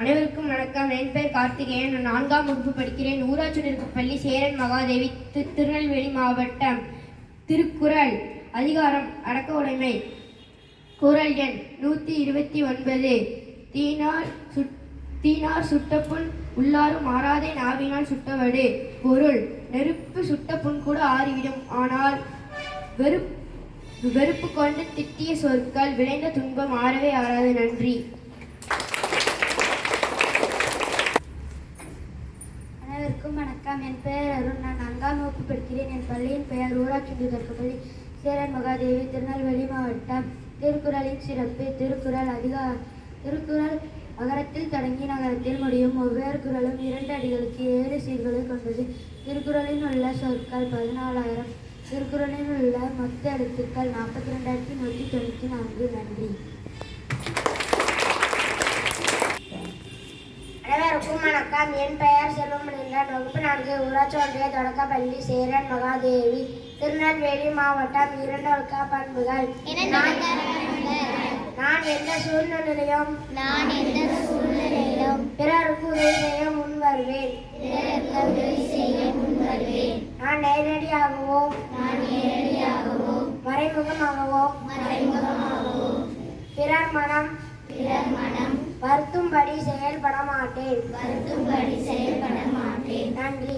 அனைவருக்கும் வணக்கம். என் பெயர் கார்த்திகேயன் நான் நான்காம் வகுப்பு படிக்கிறேன். ஊராட்சி நிற்கு பள்ளி சேரன் மகாதேவி திருநெல்வேலி மாவட்டம் திருக்குறள். அதிகாரம் அடக்க உடைமை. குறள் எண் நூற்றி இருபத்தி ஒன்பது. தீனார் சுட் தீனார் சுட்ட புண் உள்ளாரும் ஆறாதே நாவினால் சுட்டவடு. பொருள் நெருப்பு சுட்ட புண் கூட ஆறிவிடும். ஆனால் வெறுப்பு வெறுப்பு கொண்டு திட்டிய சொற்கள் விளைந்த துன்பம் ஆறவே ஆறாது. நன்றி. அனைவருக்கும் வணக்கம். என் பெயர் அருண். நான் நான்காம் வகுப்பு படிக்கிறேன். என் பள்ளியின் பெயர் ஊராட்சி பள்ளி சேரன் மகாதேவி திருநெல்வேலி மாவட்டம் திருக்குறளின் சிறப்பு. திருக்குறள் அதிகா திருக்குறள் அகரத்தில் தொடங்கி நகரத்தில் முடியும். ஒவ்வொரு குறளும் இரண்டு அடிகளுக்கு ஏழு சீர்களை கொண்டது. திருக்குறளில் உள்ள சொற்கள் பதினாலாயிரம். திருக்குறளில் உள்ள மொத்த எழுத்துக்கள் நாற்பத்தி ரெண்டாயிரத்தி நூற்றி தொண்ணூற்றி நான்கு. நன்றி. அனைவருக்கும் வணக்கம் என் பெயர் செல்வமணிகன் வகுப்பு நான்கு ஊராட்சி ஒன்றிய தொடக்கப்பள்ளி சேரன் மகாதேவி. திருநெல்வேலி மாவட்டம் இரண்டொழுக்க பண்புகள். நான் எந்த சூழ்நிலையிலும் நான் எந்த சூழ்நிலையிலும் பிறருக்கு உதவி செய்ய முன் வருவேன். நான் நேரடியாகவோ மறைமுகமாகவோ பிறர் மனம் வருத்தும்படி செயல்பட மாட்டேன் வருத்தும்படி செயல்பட மாட்டேன் நன்றி.